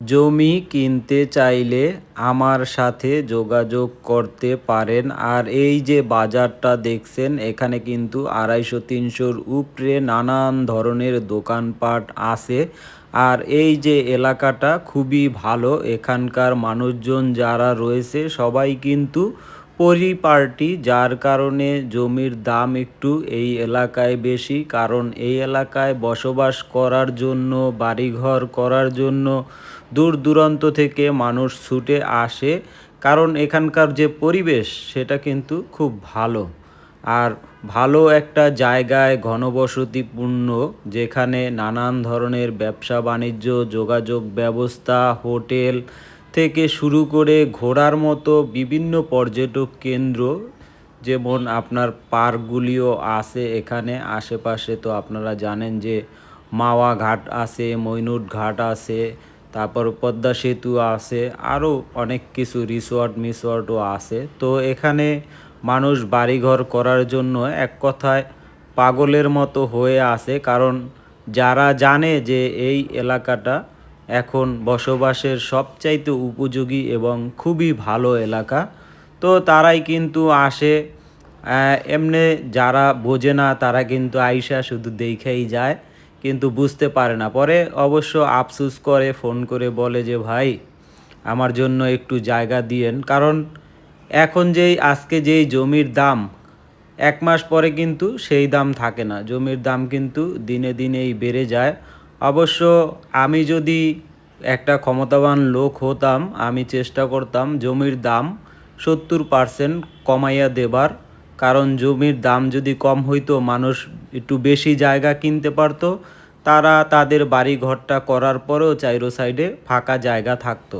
জমি কিনতে চাইলে আমার সাথে যোগাযোগ করতে পারেন। আর এই যে বাজারটা দেখছেন, এখানে কিন্তু আড়াইশো তিনশোর উপরে নানান ধরনের দোকানপাট আছে। আর এই যে এলাকাটা খুবই ভালো, এখানকার মানুষজন যারা রয়েছে সবাই কিন্তু পরিপার্টি যার কারণে জমির দাম একটু এই এলাকায় বেশি, কারণ এই এলাকায় বসবাস করার জন্য, বাড়িঘর করার জন্য দূর দূরান্ত থেকে মানুষ ছুটে আসে। কারণ এখানকার যে পরিবেশ, সেটা কিন্তু খুব ভালো। আর ভালো একটা জায়গায় ঘনবসতিপূর্ণ, যেখানে নানান ধরনের ব্যবসা, বাণিজ্য, যোগাযোগ ব্যবস্থা, হোটেল থেকে শুরু করে ঘোরার মতো বিভিন্ন পর্যটক কেন্দ্র, যেমন আপনার পার্কগুলিও আছে এখানে। আশেপাশে তো আপনারা জানেন যে মাওয়া ঘাট আছে মইনুট ঘাট আছে, তারপর পদ্মা সেতু আছে, আরও অনেক কিছু রিসর্ট মিসর্টও আছে। তো এখানে মানুষ বাড়িঘর করার জন্য এক কথায় পাগলের মতো হয়ে আছে, কারণ যারা জানে যে এই এলাকাটা এখন বসবাসের সবচাইতে উপযোগী এবং খুবই ভালো এলাকা। তো তারাই কিন্তু আসে এমনি যারা বোঝে না, তারা কিন্তু আইসা শুধু দেখেই যায়, কিন্তু বুঝতে পারে না। পরে অবশ্য আফসুস করে, ফোন করে বলে যে, ভাই, আমার জন্য একটু জায়গা দিয়েন। কারণ এখন যেই, আজকে যেই জমির দাম, এক মাস পরে কিন্তু সেই দাম থাকে না। জমির দাম কিন্তু দিনে দিনেই বেড়ে যায়। অবশ্য আমি যদি একটা ক্ষমতাবান লোক হতাম, আমি চেষ্টা করতাম জমির দাম সত্তর পার্সেন্ট কমাইয়া দেবার। কারণ জমির দাম যদি কম হইতো, মানুষ একটু বেশি জায়গা কিনতে পারত। তারা তাদের বাড়ি ঘরটা করার পরেও চাইরো সাইডে ফাঁকা জায়গা থাকতো।